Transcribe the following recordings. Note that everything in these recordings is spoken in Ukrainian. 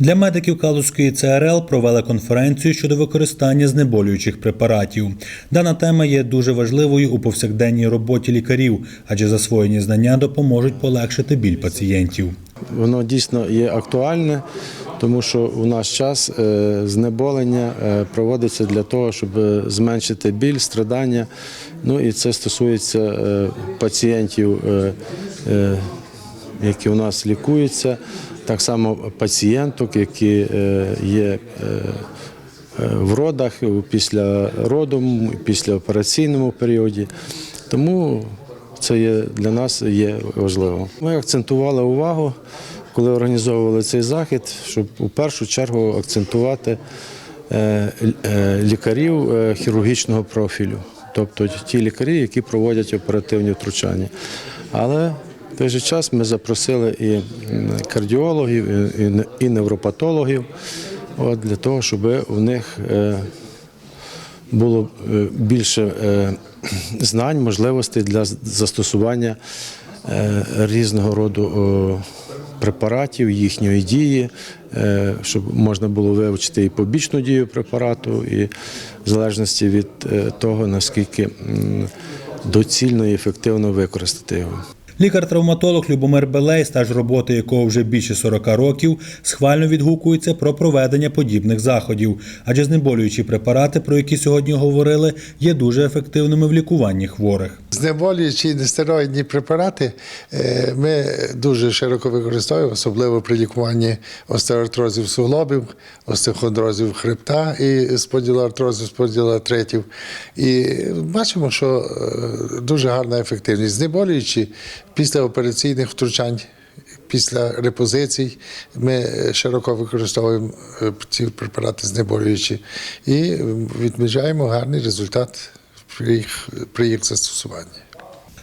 Для медиків Калузької ЦРЛ провели конференцію щодо використання знеболюючих препаратів. Дана тема є дуже важливою у повсякденній роботі лікарів, адже засвоєні знання допоможуть полегшити біль пацієнтів. Воно дійсно є актуальне, тому що у наш час е, знеболення е, проводиться для того, щоб е, зменшити біль, страдання. Ну і це стосується пацієнтів, які у нас лікуються, так само пацієнток, які е, є. е, е, В родах після роду, після операційному періоді. Тому це є для нас є важливо. Ми акцентували увагу, коли організовували цей захід, щоб у першу чергу акцентувати лікарів хірургічного профілю, тобто ті лікарі, які проводять оперативні втручання. Але в той же час ми запросили і кардіологів, і- і не- і невропатологів, для того, щоб у них е, було е, більше е, знань, можливостей для застосування різного роду препаратів, їхньої дії, щоб можна було вивчити і побічну дію препарату, і в залежності від того, наскільки доцільно і ефективно використати його. Лікар-травматолог Любомир Белей, стаж роботи якого вже більше 40 років, схвально відгукується про проведення подібних заходів, адже знеболюючі препарати, про які сьогодні говорили, є дуже ефективними в лікуванні хворих. Знеболюючі нестероїдні препарати е, ми дуже широко використовуємо, особливо при лікуванні остеоартрозів суглобів, остеохондрозів хребта і споділоартрозів, споділоартритів. І бачимо, що е, дуже гарна ефективність. Знеболюючі після операційних втручань. Після репозицій ми е, широко використовуємо е, ці препарати знеболюючі і відмічаємо гарний результат при їх, при їх застосуванні.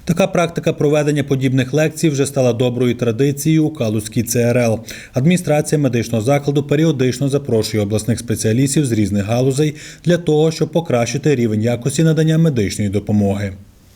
Така практика проведення подібних лекцій вже стала доброю традицією у Калузькій ЦРЛ. Адміністрація медичного закладу періодично запрошує обласних спеціалістів з різних галузей для того, щоб покращити рівень якості надання медичної допомоги.